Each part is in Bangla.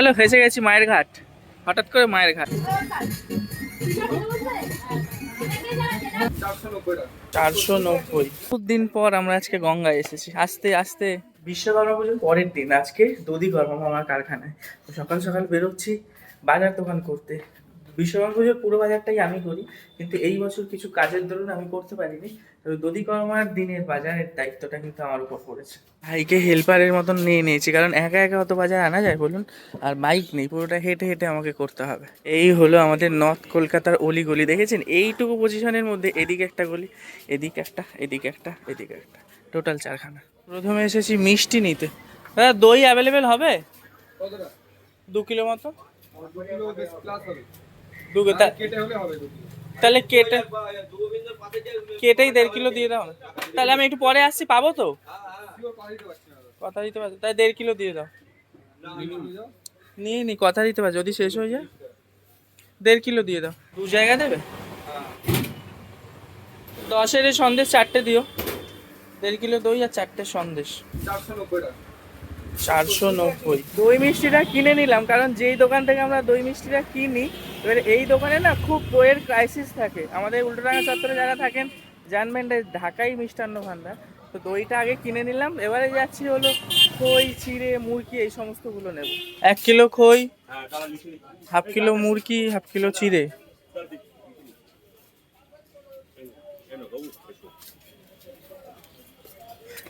হ্যালো হেসে গেছি মায়ের ঘাট। হঠাৎ করে মায়ের ঘাট। চারশো নব্বই। দিন পর আমরা আজকে গঙ্গায় এসেছি। আস্তে আস্তে। বিশ্বকর্মা পুজোর পরের দিন, আজকে দধি কর্মা কারখানায়। সকাল সকাল বেরোচ্ছি, বাজার দোকান করতে। বিশ্বকর্মা পুজোর পুরো বাজারটাই আমি করি কিন্তু এই বছর কিছু কাজের দরুন আমি করতে পারিনি। তো দধি কর্মার দিনের বাজারের দায়িত্বটা কিন্তু আমার উপর পড়েছে। ভাইকে হেল্পারের মতন নিয়ে নিয়েছি কারণ একা একা অত বাজার আনা যায় বলুন আর বাইক নেই পুরোটা হেঁটে হেঁটে আমাকে করতে হবে। এই হলো আমাদের নর্থ কলকাতার অলি গলি দেখেছেন? এইটুকু পজিশনের মধ্যে এদিকে একটা গলি এদিকে একটা এদিকে একটা এদিকে একটা টোটাল চারখানা। প্রথমে এসেছি মিষ্টি নিতে। দাদা দই অ্যাভেলেবেল হবে? দু কিলো মতো? দু তা- তাহলে কেটে কেটেই দেড় কিলো দিয়ে দাও না। তাহলে আমি একটু পরে আসছি পাবো তো? কথা দিতে পারছি তাই দেড় কিলো দিয়ে দাও। নিয়ে নি কথা দিতে পারছি যদি শেষ হয়ে যায়। দেড় কিলো দিয়ে দাও। দু জায়গা দেবে? দশের এই সন্দেশ চারটে দিও। দেড় কিলো দই আর চারটে সন্দেশ। চারশো নব্বই দই মিষ্টিটা কিনে নিলাম কারণ যেই দোকান থেকে আমরা দই মিষ্টিটা কিনি এবারে এই দোকানে না খুব দইয়ের ক্রাইসিস থাকে। আমাদের উল্টোডাঙ্গা চত্বরে যারা থাকেন জানবেন ঢাকাই মিষ্টান্ন ভান্ডার তো দইটা আগে কিনে নিলাম এবারে যাচ্ছি হলো খই চিড়ে মুরগি এই সমস্তগুলো নেব। এক কিলো খই হাফ কিলো মুরগি হাফ কিলো চিড়ে।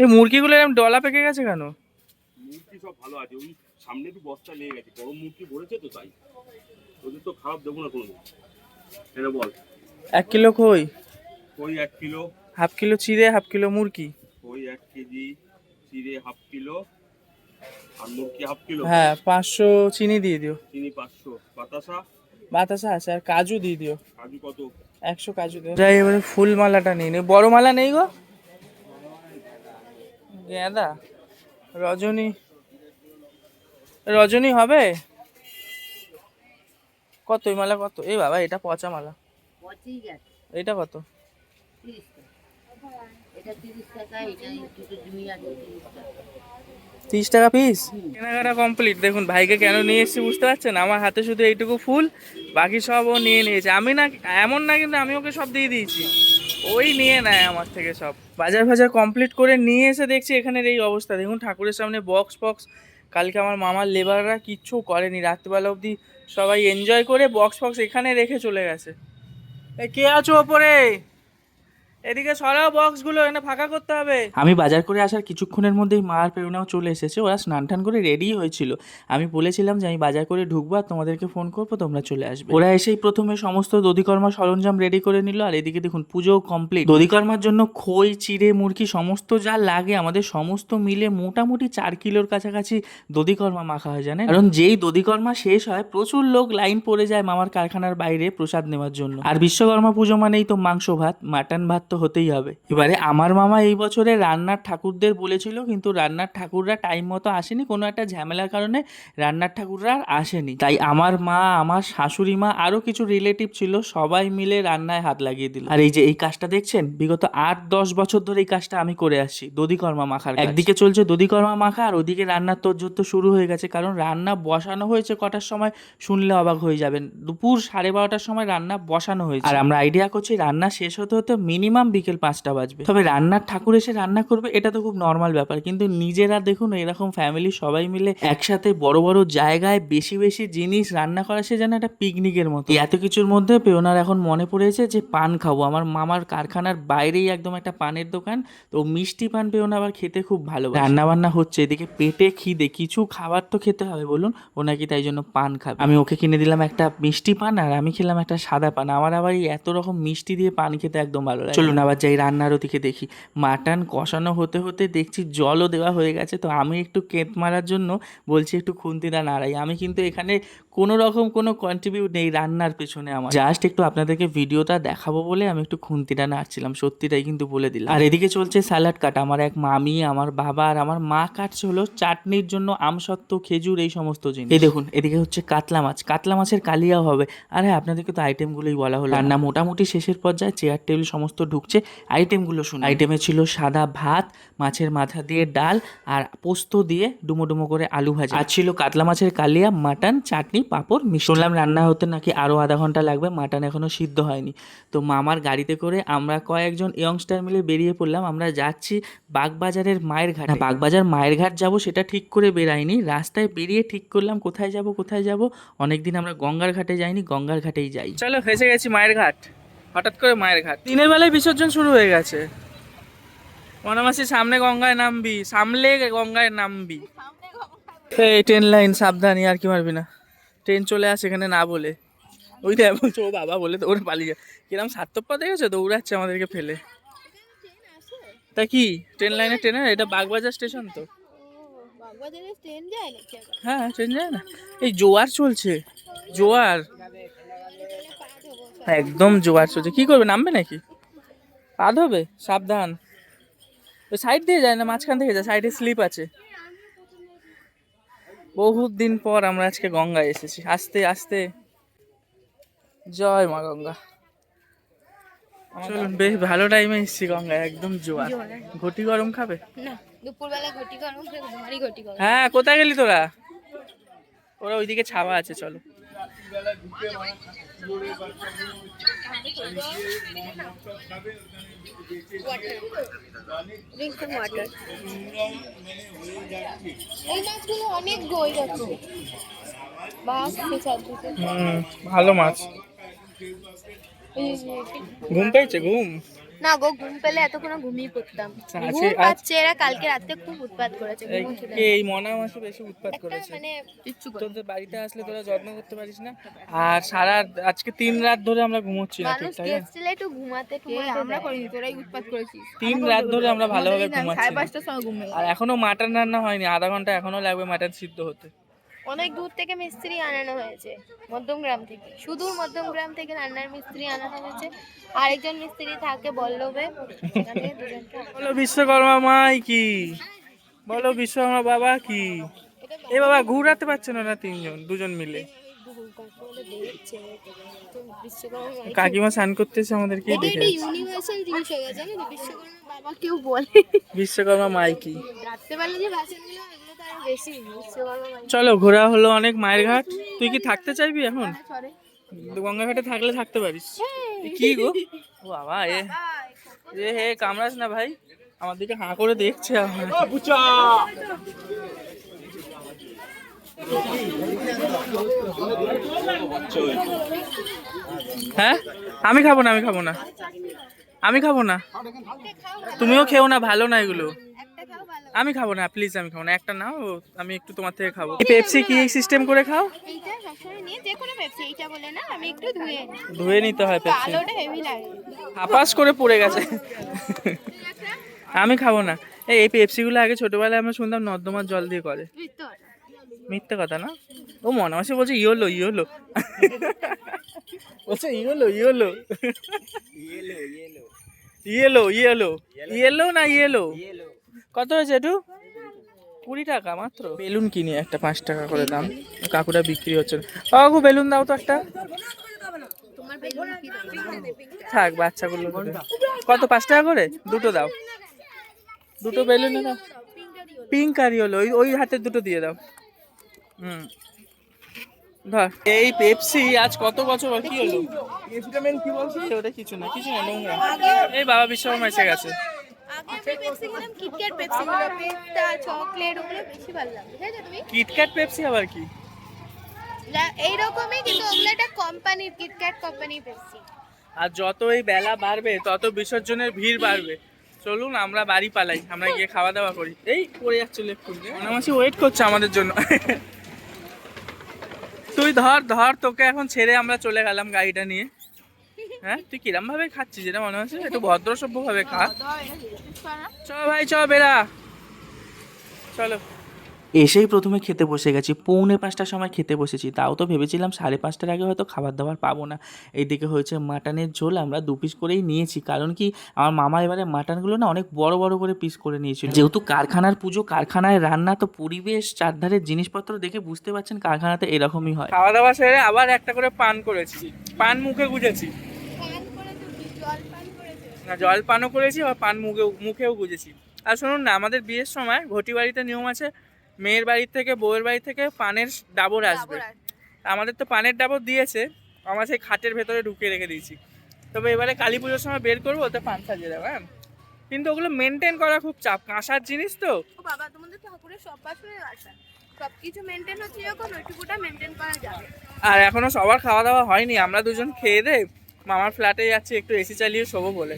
এই মুরগিগুলো এরকম ডলা পেকে গেছে কেন? সব ভালো আছে। ওই সামনে একটু বস্তা লেগে গেছে। বড় মূর্তি ভরেছে তো তাই। ওদের তো খারাপ দেবো না কোনো এটা বল। এক কিলো কই? ওই এক কিলো? হাফ কিলো চিড়ে হাফ কিলো মুরগি। ওই এক কেজি চিড়ে হাফ কিলো? আর মুরগি হাফ কিলো? হ্যাঁ পাঁচশো চিনি দিয়ে দিও। চিনি পাঁচশো। বাতাসা? বাতাসা আছে। আর কাজু দিয়ে দিও। কাজু কত? একশো কাজু দিও। যাই এবারে ফুল মালাটা নিই নে। বড় মালা নেই গো? গেঁদা? রজনী? রজনী হবে? কত? এই মালা কত? এই বাবা এটা পচা মালা। এটা কত? তিরিশ টাকা। পিস কেনাকাটা কমপ্লিট দেখুন ভাইকে কেন নিয়ে এসেছি বুঝতে পারছেন? আমার হাতে শুধু এইটুকু ফুল বাকি সব ও নিয়ে নিয়েছে। আমি না এমন না কিন্তু আমি ওকে সব দিয়ে দিয়েছি। ওই নিয়ে নেয় আমার থেকে সব। বাজার ফাজার কমপ্লিট করে নিয়ে এসে দেখছি এখানের এই অবস্থা। দেখুন ঠাকুরের সামনে বক্স ফক্স কালকে আমার মামার লেবাররা কিচ্ছু করেনি। রাত্রিবেলা অবধি সবাই এনজয় করে বক্স ফক্স এখানে রেখে চলে গেছে। কে আছো ওপরে? এদিকে সরাও বক্সগুলো, এখানে ফাঁকা করতে হবে। আমি বাজার করে আসার কিছুক্ষণের মধ্যেই মা আর প্রেরণাও চলে এসেছে, ওরা স্নান টান করে রেডি হয়েছিল। আমি বলেছিলাম যে আমি বাজার করে ঢুকবো আর তোমাদেরকে ফোন করব, তোমরা চলে আসবে। ওরা এসেই প্রথমে সমস্ত দধিকর্মা সরঞ্জাম রেডি করে নিল, আর এদিকে দেখুন পুজো কমপ্লিট দধিকর্মার জন্য খই, চিড়ে, মুরগি, সমস্ত যা লাগে, আমাদের সমস্ত মিলে মোটামুটি চার কিলোর কাছাকাছি দধিকর্মা মাখা হয়, জানেন? কারণ যেই দধিকর্মা শেষ হয়, প্রচুর লোক লাইন পড়ে যায় মামার কারখানার বাইরে প্রসাদ নেওয়ার জন্য। আর বিশ্বকর্মা পুজো মানেই তো মাংস ভাত মাটন ভাত তো হতেই হবে। এবারে আমার মামা এই বছরে রান্নার ঠাকুরদের বলেছিল, কিন্তু রান্নার ঠাকুররা টাইম মতো আসেনি। কোনো একটা ঝামেলার কারণে রান্নার ঠাকুররা আর আসেনি। তাই আমার মা, আমার শাশুড়ি মা আরও কিছু রিলেটিভ ছিল, সবাই মিলে রান্নায় হাত লাগিয়ে দিল। আর এই যে এই কাজটা দেখছেন? বিগত আট, দশ বছর ধরে এই কাজটা আমি করে আসছি, দধিকর্মা মাখার একদিকে চলছে দধিকর্মা মাখা, আর ওদিকে রান্নার তোরজোর তো শুরু হয়ে গেছে, কারণ রান্না বসানো হয়েছে কটার সময় শুনলে অবাক হয়ে যাবেন। দুপুর সাড়ে বারোটার সময় রান্না বসানো হয়েছে। আর আমরা আইডিয়া করছি, রান্না শেষ হতে হতে মিনিমাম বিকেল পাঁচটা বাজবে। তবে রান্নার ঠাকুর এসে রান্না করবে, এটা তো খুব নর্মাল ব্যাপার। কিন্তু নিজেরা দেখুন, এরকম ফ্যামিলি সবাই মিলে একসাথে বড় বড় জায়গায় বেশি বেশি জিনিস রান্না করা, সে যেন একটা পিকনিকের মতো। এত কিছুর মধ্যে পেওনার এখন মনে পড়েছে যে পান খাব। আমার মামার কারখানার বাইরেই একদম একটা পানের দোকান, তো মিষ্টি পান পেওনা আবার খেতে খুব ভালো রান্না বান্না হচ্ছে এদিকে, পেটে খিদে, কিছু খাবার তো খেতে হবে বলুন, ও নাকি তাই জন্য পান খাবে। আমি ওকে কিনে দিলাম একটা মিষ্টি পান আর আমি খেলাম একটা সাদা পান। আমার আবার এই এত রকম মিষ্টি দিয়ে পান খেতে একদম ভালো লাগে আবার যাই রান্নার ওদিকে দেখি। মাটন কষানো হতে হতে দেখছি জলও দেওয়া হয়ে গেছে। তো আমি একটু কেঁত মারার জন্য বলছি একটু খুন্তিদা নাড়াই। আমি কিন্তু এখানে কোনো রকম কোনো কন্ট্রিবিউট নেই রান্নার পেছনে আমার। জাস্ট একটু আপনাদেরকে ভিডিওটা দেখাবো বলে আমি একটু খুন্তিটা নাড়ছিলাম, সত্যিটাই কিন্তু বলে দিলাম। আর এদিকে চলছে স্যালাড কাটা আমার এক মামি, আমার বাবা আর আমার মা কাটছে হলো চাটনির জন্য আমসত্ত্ব, খেজুর, এই সমস্ত জিনিস। এই দেখুন, এদিকে হচ্ছে কাতলা মাছ। কাতলা মাছের কালিয়াও হবে। আর হ্যাঁ আপনাদেরকে তো আইটেমগুলোই বলা হলো। রান্না মোটামুটি শেষের পর্যায়ে চেয়ার টেবিল সমস্ত ঢুকছে। আইটেমগুলো শুনুন। আইটেমে ছিল সাদা ভাত, মাছের মাথা দিয়ে ডাল, আর পোস্ত দিয়ে ডুমো ডুমো করে আলু ভাজা। আর ছিল কাতলা মাছের কালিয়া, মাটন, চাটনি পাঁপড় শুনলাম রান্না হতে নাকি আরও আধা ঘণ্টা লাগবে মাটন এখনও সিদ্ধ হয়নি। তো মামার গাড়িতে করে আমরা কয়েকজন ইয়ংস্টার মিলে বেরিয়ে পড়লাম আমরা যাচ্ছি বাগবাজারের মায়ের ঘাট। না, বাগবাজার মায়ের ঘাট যাব সেটা ঠিক করে বেরাইনি। রাস্তায় বেরিয়ে ঠিক করলাম কোথায় যাব কোথায় যাব? অনেকদিন আমরা গঙ্গার ঘাটে যাইনি গঙ্গার ঘাটেই যাই। চলো ফেসে গেছি মায়ের ঘাট। হঠাৎ করে মায়ের ঘাট। দিনের বেলায় বিসর্জন শুরু হয়ে গেছে। মনামাসি সামনে গঙ্গায় নামবি সামলে গঙ্গায় নামবি। এই ট্রেন লাইন সাবধান আর কি মারবি না। ট্রেন চলে আসে এখানে না বলে। ওই দেখ ও বাবা, বলে দৌড়ে পালিয়ে যায় কিরম সার্থপ্পা দেখেছ? দৌড়াচ্ছে আমাদেরকে ফেলে। তা কি? ট্রেন লাইনে ট্রেন এটা বাগবাজার স্টেশন তো? হ্যাঁ ট্রেন যায় না? এই জোয়ার চলছে। জোয়ার। একদম জোয়ার চলছে। কি করবে? নামবে নাকি? পাদ হবে? সাবধান। ওই সাইড দিয়ে যায় না? মাঝখান থেকে যায়? সাইডে স্লিপ আছে। বহুত দিন পর আমরা আজকে গঙ্গায় এসেছি। আস্তে আস্তে। জয় মা গঙ্গা। চলুন বেশ ভালো টাইমে এসেছি গঙ্গায় একদম জোয়ার। ঘটি গরম খাবে? না দুপুরবেলা ঘটি গরম তোমারই ঘটি গরম। হ্যাঁ কোথায় গেলি তোরা? ওরা ওইদিকে ছাওয়া আছে চলো। এই মাছগুলো অনেক আছে ভালো মাছ। ঘুম পাইছে ঘুম। না গো ঘুম পেলে এতক্ষণ ঘুমিয়ে পড়তাম। আচ্ছা, ঘুম পাচ্ছে এরা কালকে রাতে খুব উৎপাত করেছে এই মনা মাসে বেশি উৎপাত করেছে। মানে তোদের বাড়িতে আসলে তোরা যত্ন করতে পারিস না? আর সারা আজকে তিন রাত ধরে আমরা ঘুমোচ্ছি না? মানুষ ঠিকঠাক একটু ঘুমাতে আমরা করিনি তোরাই উৎপাত করেছিস। তিন রাত ধরে আমরা ভালোভাবে ঘুমাচ্ছি সাড়ে না। পাঁচটার সময় ঘুমিয়ে আর এখনও মাটন রান্না হয়নি আধা ঘণ্টা এখনও লাগবে মাটন সিদ্ধ হতে। অনেক দূর থেকে মিস্ত্রি আনানো হয়েছে মধ্যমগ্রাম থেকে। সুদূর মধ্যমগ্রাম থেকে রান্নার মিস্ত্রি আনানো হয়েছে। আরেকজন মিস্ত্রি থাকে বল্লভে বলো বিশ্বকর্মা মাই কি? বলো বিশ্বকর্মা বাবা কি? এ বাবা ঘুরাতে পারছে না না তিনজন দুজন মিলে? বিশ্বকর্মা কাকিমা স্নান করতেছে আমাদেরকে এটা দেখে। একটা ইউনিভার্সাল জিনিস হয়ে গেছে বিশ্বকর্মা বাবা কেউ বলে। বিশ্বকর্মা মাই কি? রাত্রেবেলা যে বাসনগুলো মাই চলো ঘোরা হলো অনেক মায়ের ঘাট। তুই কি থাকতে চাইবি এখন? চলে। গঙ্গা ঘাটে থাকলে থাকতে পারিস। কি গো? বাবা এ। এ হে কামড়াস না ভাই? আমার দিকে হাঁ করে দেখছে আমার। হ্যাঁ? আমি খাব না আমি খাব না। আমি খাব না। তুমিও খেও না ভালো না এগুলো। আমি খাব না প্লিজ আমি খাব না। একটা নাও আমি একটু তোমার থেকে খাব। পেপসি কি সিস্টেম করে খাও? এইটা সবসময় নিয়ে যে কোনো পেপসি এইটা বলে না আমি একটু ধুয়ে ধুয়ে নিতে হয় পেপসি আলোটা হেভি লাগে। আপাস করে পড়ে গেছে। আমি খাব না। এই এই পেপসিগুলো আগে ছোটবেলায় আমরা শুনতাম নর্দমার জল দিয়ে করে। মিথ্যে। কথা না? ও মনে মাসে বলছে ইয়োলো ইয়োলো। বলছে yellow yellow. Yellow yellow. Yellow না ইয়েলো? কত হয়েছে একটু কুড়ি টাকা মাত্র। বেলুন কিনি একটা পাঁচ টাকা করে দাম। কাকুটা বিক্রি হচ্ছে। কাকু বেলুন দাও তো একটা। থাক বাচ্চাগুলো কত পাঁচ টাকা করে? দুটো দাও। দুটো বেলুন দাও। পিঙ্ক আর হলো ওই ওই হাতে দুটো দিয়ে দাও। হুম। ধর। এই পেপসি আজ কত বছর? হলো? কি হলো? কি বলছি ওটা কিছু না কিছু না নোংরা। এই বাবা বিশ্বকর্মা এসে গেছে আগে আমি পেপসি খেলাম কিটক্যাট পেপসি পেস্তা চকলেট ওগুলো বেশি ভালো লাগে বুঝেছ তুমি? কিটক্যাট পেপসি আবার কি? এইরকমই কিন্তু ওগুলো একটা কোম্পানির কিটক্যাট কোম্পানির পেপসি আর যত এই বেলা বাড়বে তত বিসর্জনের ভিড় বাড়বে। চলুন আমরা বাড়ি পালাই আমরা গিয়ে খাওয়া দাওয়া করি। এই পড়ে যাচ্ছে লেখুন মাসি ওয়েট করছে আমাদের জন্য। তুই ধর ধর তোকে এখন ছেড়ে আমরা চলে গেলাম গাড়িটা নিয়ে। হ্যাঁ? তুই কিরম ভাবে খাচ্ছিস? যেটা মনে হচ্ছে একটু ভদ্র সভ্য ভাবে খা চ ভাই চ বেরা চলো। এসেই প্রথমে খেতে বসে গেছি। পৌনে পাঁচটার সময় খেতে বসেছি। তাও তো ভেবেছিলাম সাড়ে পাঁচটার আগে হয়তো খাবার দাবার পাবো না। এইদিকে হয়েছে মাটনের ঝোল আমরা দু পিস করেই নিয়েছি। কারণ কি আমার মামা এবারে মাটনগুলো না অনেক বড় বড় করে পিস করে নিয়েছিল। যেহেতু কারখানার পুজো কারখানায় রান্না তো পরিবেশ চারধারের জিনিসপত্র দেখে বুঝতে পারছেন কারখানাতে এরকমই হয়। খাওয়া দাওয়া সেরে আবার একটা করে পান করেছি। পান মুখে গুজেছি পান করেছ কি? জল পান করেছ? না জল পানও করেছি আবার পান মুখেও মুখেও গুজেছি। আর শুনুন না আমাদের বিয়ের সময় ঘটি বাড়িতে নিয়ম আছে মেয়ের বাড়ির থেকে বউয়ের বাড়ি থেকে পানের ডাবর আসবে। আমাদের তো পানের ডাবর দিয়েছে আমরা সেই খাটের ভেতরে ঢুকিয়ে রেখে দিয়েছি। তবে এবারে কালী পুজোর সময় বের করব ওতে পান সাজিয়ে দেবো হ্যাঁ? কিন্তু ওগুলো মেনটেন করা খুব চাপ কাঁসার জিনিস তো। বাবা তোমাদের ঠাকুরের সব বাসনের আসা সবকিছু মেনটেন হচ্ছে যখন ওইটুকুটা মেনটেন করা যাবে। আর এখনও সবার খাওয়া দাওয়া হয়নি আমরা দুজন খেয়ে দে মামার ফ্ল্যাটে যাচ্ছি একটু এসি চালিয়ে শোবো বলে।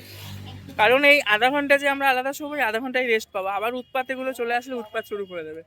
কারণ এই আধা ঘণ্টা যে আমরা আলাদা শোবো আধা ঘন্টায় রেস্ট পাবো। আবার উৎপাতেগুলো চলে আসলে উৎপাত শুরু করে দেবে।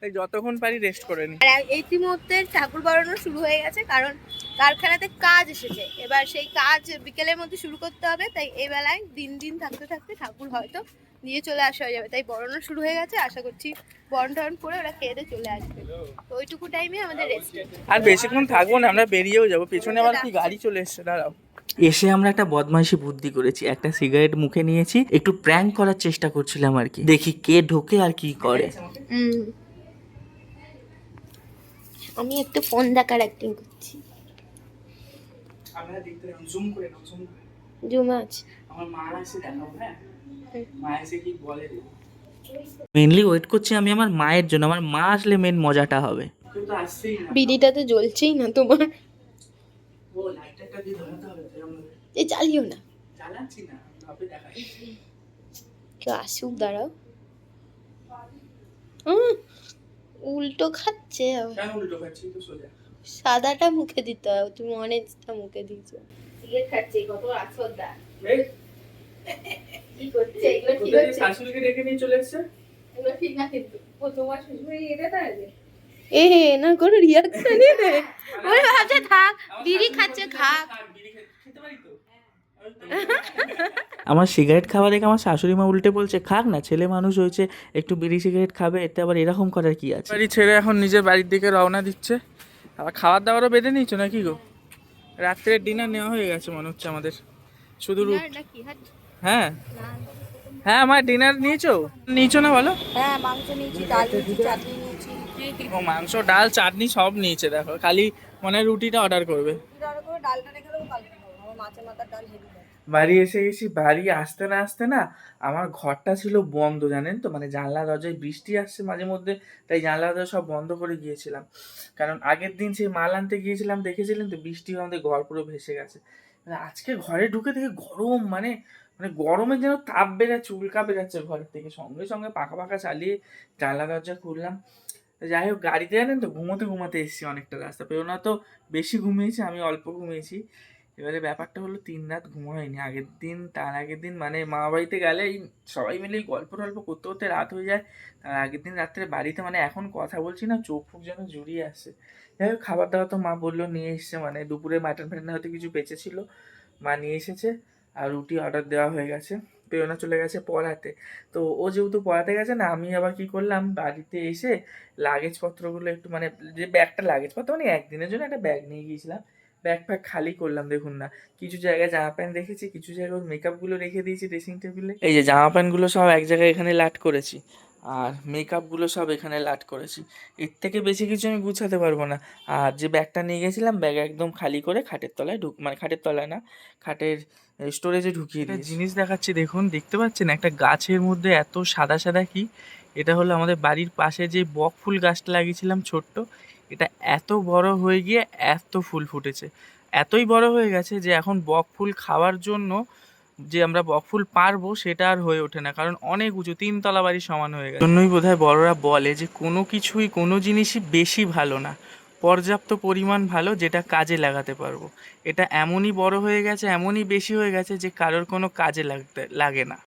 তাই যতক্ষণ পারি রেস্ট করে নিই। আর ইতিমধ্যে ঠাকুর বাড়ানো শুরু হয়ে গেছে কারণ কারখানাতে কাজ এসেছে। এবার সেই কাজ বিকেলের মধ্যে শুরু করতে হবে তাই এই বেলায় দিন দিন থাকতে থাকতে ঠাকুর হয়তো নিয়ে চলে আসা হয়ে যাবে। তাই বরণও শুরু হয়ে গেছে আশা করছি বরণ টরণ করে ওরা খেয়ে দিয়ে চলে আসবে। তো ওইটুকু টাইমে আমাদের রেস্ট আর বেশিক্ষণ থাকব না আমরা বেরিয়েও যাব। পেছনে আবার কি গাড়ি চলে এসছে দাঁড়াও। এসে আমরা একটা বদমাইশি বুদ্ধি করেছি একটা সিগারেট মুখে নিয়েছি একটু প্র্যাঙ্ক করার চেষ্টা করছিলাম আর কি। দেখি কে ঢোকে আর কি করে। আমি একটু ফোন দেখার অ্যাক্টিং করছি। জুম করে নাও জুম করে। জুম আছে। আমার মা এসে দেখাবো হ্যাঁ? মা এসে কি বলে? মেনলি ওয়েট করছি আমি আমার মায়ের জন্য আমার মা আসলে মেন মজাটা হবে। বিড়িটা তো জ্বলছেই না তোমার। ও লাইটারটা দিয়ে ধরাতে হবে। এ জ্বালিও না। কেউ আসুক দাঁড়াও। উল্টো খাচ্ছে। আবার। কেন উল্টো খাচ্ছি? তো সোজা। সাদাটা মুখে দিতে হবে তুমি অনেকটা মুখে দিয়েছ। সিগারেট খাচ্ছে কত আসর দা। কি করছে এগুলো ঠিক হচ্ছে শাশুড়িকে ডেকে নিয়ে চলে এসছে? এগুলো ঠিক না কিন্তু। তোমার শ্বশুর এটা তাই এ না কোনো রিয়াকশনই নেই ওই ভাবছে থাক। বিড়ি খাচ্ছে খাক। আমার সিগারেট খাওয়া দেখে আমার শাশুড়ি মা উল্টে বলছে খাক না ছেলে মানুষ হয়েছে একটু বিড়ি সিগারেট খাবে এতে আবার এরকম করার কি আছে? বাড়ি ছেড়ে এখন নিজের বাড়ির দিকে রওনা দিচ্ছে। আবার খাবার দাবারও বেঁধে নিচ্ছ নাকি গো? রাত্রের ডিনার নেওয়া হয়ে গেছে মনে হচ্ছে আমাদের। শুধু হ্যাঁ। হ্যাঁ আমার ডিনার নিয়েছো? নিয়েছো না বলো? হ্যাঁ মাংস নিয়েছি ডাল নিয়েছি চাটনি নিয়েছি। ও মাংস ডাল চাটনি সব নিয়েছে দেখো। খালি মনে রুটিটা অর্ডার করবে। ডালটা রেখে দেবো কালকে মাছের মাথার ডাল হেভি বাড়ি এসে গেছি, বাড়ি আসতে না আসতে না আমার ঘরটা ছিল বন্ধ, জানেন তো? মানে জানলা, দরজায় বৃষ্টি আসছে মাঝে মধ্যে, তাই জানলা, দরজা সব বন্ধ করে গিয়েছিলাম। কারণ আগের দিন সেই মাল আনতে গিয়েছিলাম, দেখেছিলেন তো? বৃষ্টি আমাদের ঘর পুরো ভেসে গেছে। মানে আজকে ঘরে ঢুকে দেখে গরম মানে মানে গরমে যেন তাপ বেড়াচ্ছে উল্কা বেড়াচ্ছে ঘরের থেকে। সঙ্গে সঙ্গে পাখা পাখা চালিয়ে জানলা, দরজা খুললাম। যাই হোক, গাড়িতে জানেন তো? ঘুমোতে, ঘুমাতে এসেছি অনেকটা রাস্তা। পেরোনা তো বেশি ঘুমিয়েছি, আমি অল্প ঘুমিয়েছি। এবারে ব্যাপারটা হলো তিন রাত ঘুম হয়নি আগের দিন, তার আগের দিন মানে মা বাড়িতে গেলে এই সবাই মিলে গল্প টল্প করতে করতে রাত হয়ে যায়। তার আগের দিন রাত্রে বাড়িতে মানে এখন কথা বলছি না, চোখ ফুক যেন জুড়িয়ে আসছে যাই হোক খাবার দাবার তো মা বলল, নিয়ে এসছে মানে দুপুরে মাটন ফাটন হয়তো কিছু বেঁচে ছিল মা নিয়ে এসেছে আর রুটি অর্ডার দেওয়া হয়ে গেছে। প্রেরণা চলে গেছে পড়াতে। তো ও যেহেতু পড়াতে গেছে না, আমি আবার কি করলাম, বাড়িতে এসে লাগেজপত্রগুলো একটু মানে যে ব্যাগটা লাগেজপত্র মানে একদিনের জন্য একটা ব্যাগ নিয়ে গিয়েছিলাম। ব্যাগ ফ্যাগ খালি করলাম দেখুন না। কিছু জায়গায় জামা প্যান্ট রেখেছি কিছু জায়গায় মেকআপগুলো রেখে দিয়েছি ড্রেসিং টেবিলে এই যে জামা প্যান্টগুলো সব এক জায়গায় এখানে লাট করেছি আর মেকআপগুলো সব এখানে লাট করেছি। এর থেকে বেশি কিছু আমি গুছাতে পারব না। আর যে ব্যাগটা নিয়ে গেছিলাম ব্যাগ একদম খালি করে খাটের তলায় ঢুক মানে খাটের তলায় না খাটের স্টোরেজে ঢুকিয়ে দিই জিনিস দেখাচ্ছি দেখুন দেখতে পাচ্ছেন? একটা গাছের মধ্যে এত সাদা সাদা কি? এটা হলো আমাদের বাড়ির পাশে যে বক ফুল গাছটা লাগিয়েছিলাম ছোট্ট এটা এত বড় হয়ে গিয়ে এত ফুল ফুটেছে। এতই বড় হয়ে গেছে যে এখন বক ফুল খাওয়ার জন্য যে আমরা বক ফুল পারব সেটা আর হয়ে ওঠে না। কারণ অনেক উঁচু, তিনতলা বাড়ি সমান হয়ে গেছে। জন্যই বোধহয় বড়রা বলে যে কোনো কিছুই, কোনো জিনিসই বেশি ভালো না। পর্যাপ্ত পরিমাণ ভালো যেটা কাজে লাগাতে পারব। এটা এমনই বড় হয়ে গেছে, এমনই বেশি হয়ে গেছে যে কারোর কোনো কাজে লাগতে, লাগে না।